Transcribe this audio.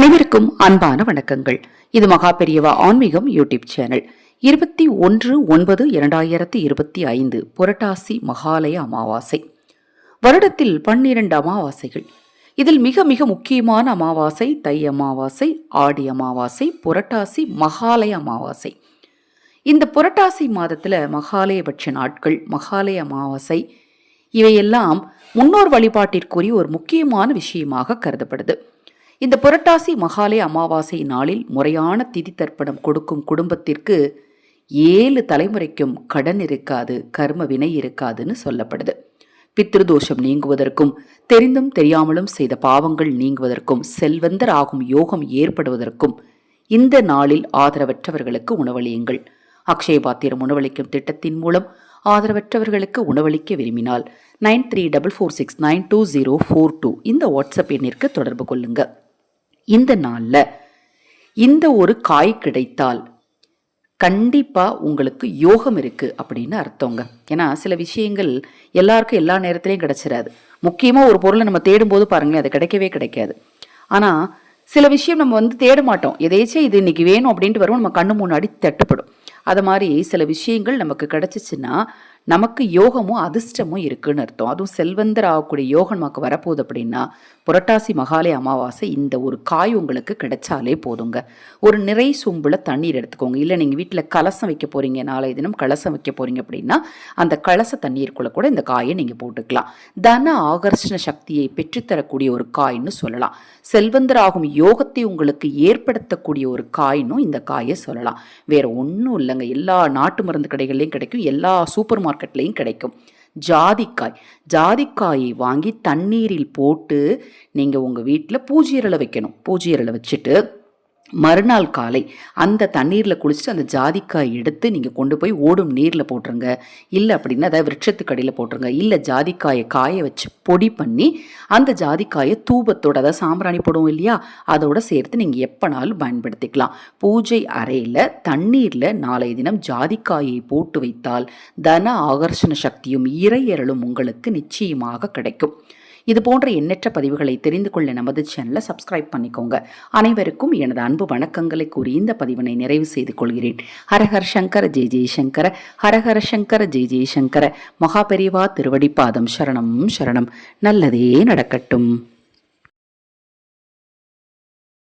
அனைவருக்கும் அன்பான வணக்கங்கள். இது மகா பெரியவா ஆன்மீகம் யூடியூப் சேனல். இருபத்தி ஒன்று ஒன்பது இரண்டாயிரத்தி இருபத்தி ஐந்து புரட்டாசி மகாலய அமாவாசை. வருடத்தில் பன்னிரண்டு அமாவாசைகள். இதில் மிக மிக முக்கியமான அமாவாசை தை அமாவாசை ஆடி அமாவாசை புரட்டாசி மகாலய அமாவாசை. இந்த புரட்டாசி மாதத்தில் மகாலயபட்ச நாட்கள் மகாலய அமாவாசை இவையெல்லாம் முன்னோர் வழிபாட்டிற்குரிய ஒரு முக்கியமான விஷயமாக கருதப்படுது. இந்த புரட்டாசி மகாலய அமாவாசை நாளில் முறையான திதி தர்ப்பணம் கொடுக்கும் குடும்பத்திற்கு ஏழு தலைமுறைக்கும் கடன் இருக்காது கர்ம வினை இருக்காதுன்னு சொல்லப்படுது. பித்ருதோஷம் நீங்குவதற்கும் தெரிந்தும் தெரியாமலும் செய்த பாவங்கள் நீங்குவதற்கும் செல்வந்தர் ஆகும் யோகம் ஏற்படுவதற்கும் இந்த நாளில் ஆதரவற்றவர்களுக்கு உணவளியுங்கள். அக்ஷயபாத்திரம் உணவளிக்கும் திட்டத்தின் மூலம் ஆதரவற்றவர்களுக்கு உணவளிக்க விரும்பினால் nine three double four six nine two zero four two இந்த வாட்ஸ்அப் எண்ணிற்கு தொடர்பு கொள்ளுங்கள் இந்த நாளில் இந்த ஒரு காய் கிடைத்தால் கண்டிப்பா உங்களுக்கு யோகம் இருக்கு அப்படின்னு அர்த்தங்க. ஏன்னா சில விஷயங்கள் எல்லாருக்கும் எல்லா நேரத்திலையும் கிடைச்சிடாது முக்கியமா ஒரு பொருளை நம்ம தேடும்போது பாருங்களேன் அது கிடைக்கவே கிடைக்காது. ஆனா சில விஷயம் நம்ம வந்து தேட மாட்டோம். எதேச்சும் இது இன்னைக்கு வேணும் அப்படின்ட்டு வரும் நம்ம கண்ணு முன்னாடி தட்டுப்படும். அது மாதிரி சில விஷயங்கள் நமக்கு கிடைச்சிச்சுன்னா நமக்கு யோகமும் அதிர்ஷ்டமும் இருக்குன்னு அர்த்தம். அதுவும் செல்வந்தர் ஆகக்கூடிய யோகம் நமக்கு வரப்போகுது அப்படின்னா புரட்டாசி மகாலய அமாவாசை இந்த ஒரு காய் உங்களுக்கு கிடைச்சாலே போதுங்க. ஒரு நிறை சொம்பில் தண்ணீர் எடுத்துக்கோங்க. இல்லை நீங்கள் வீட்டில் கலசம் வைக்க போறீங்க நாளைய தினம் கலசம் வைக்க போகிறீங்க அப்படின்னா அந்த கலச தண்ணீருக்குள்ளே கூட இந்த காயை நீங்கள் போட்டுக்கலாம். தன ஆகர்ஷண சக்தியை பெற்றுத்தரக்கூடிய ஒரு காய்னு சொல்லலாம். செல்வந்தராகும் யோகத்தை உங்களுக்கு ஏற்படுத்தக்கூடிய ஒரு காய்னும் இந்த காயை சொல்லலாம். வேற ஒன்றும் இல்லைங்க. எல்லா நாட்டு மருந்து கடைகள்லையும் கிடைக்கும். எல்லா சூப்பர் மார்க்கெட் மார்க்கெட்லேயும் கிடைக்கும். ஜாதிக்காய். ஜாதிக்காயை வாங்கி தண்ணீரில் போட்டு நீங்கள் உங்கள் வீட்டில் பூஜ்ஜியரில் வைக்கணும். பூஜ்ஜியரில் வச்சுட்டு மறுநாள் காலை அந்த தண்ணீரில் குளிச்சுட்டு அந்த ஜாதிக்காய் எடுத்து நீங்கள் கொண்டு போய் ஓடும் நீரில் போட்டுருங்க. இல்லை அப்படின்னா அதாவது விருட்சத்துக்கடியில் போட்டுருங்க. இல்லை ஜாதிக்காயை காய வச்சு பொடி பண்ணி அந்த ஜாதிக்காயை தூபத்தோட அதாவது சாம்பிராணி போடுவோம் இல்லையா? அதோட சேர்த்து நீங்கள் எப்போனாலும் பயன்படுத்திக்கலாம். பூஜை அறையில் தண்ணீரில் நாளைய தினம் ஜாதிக்காயை போட்டு வைத்தால் தன ஆகர்ஷண சக்தியும் இறையறலும் உங்களுக்கு நிச்சயமாக கிடைக்கும். இது போன்ற எண்ணற்ற பதிவுகளை தெரிந்து கொள்ள நமது சேனலை சப்ஸ்கிரைப் பண்ணிக்கோங்க. அனைவருக்கும் எனது அன்பு வணக்கங்களை கூறி இந்த பதிவினை நிறைவு செய்து கொள்கிறேன். ஹரஹர் சங்கர ஜெய் ஜெய்சங்கர ஹரஹர சங்கர ஜெய் ஜெய்சங்கர மகாபெரிவா திருவடிப்பாதம் சரணம் சரணம். நல்லதே நடக்கட்டும்.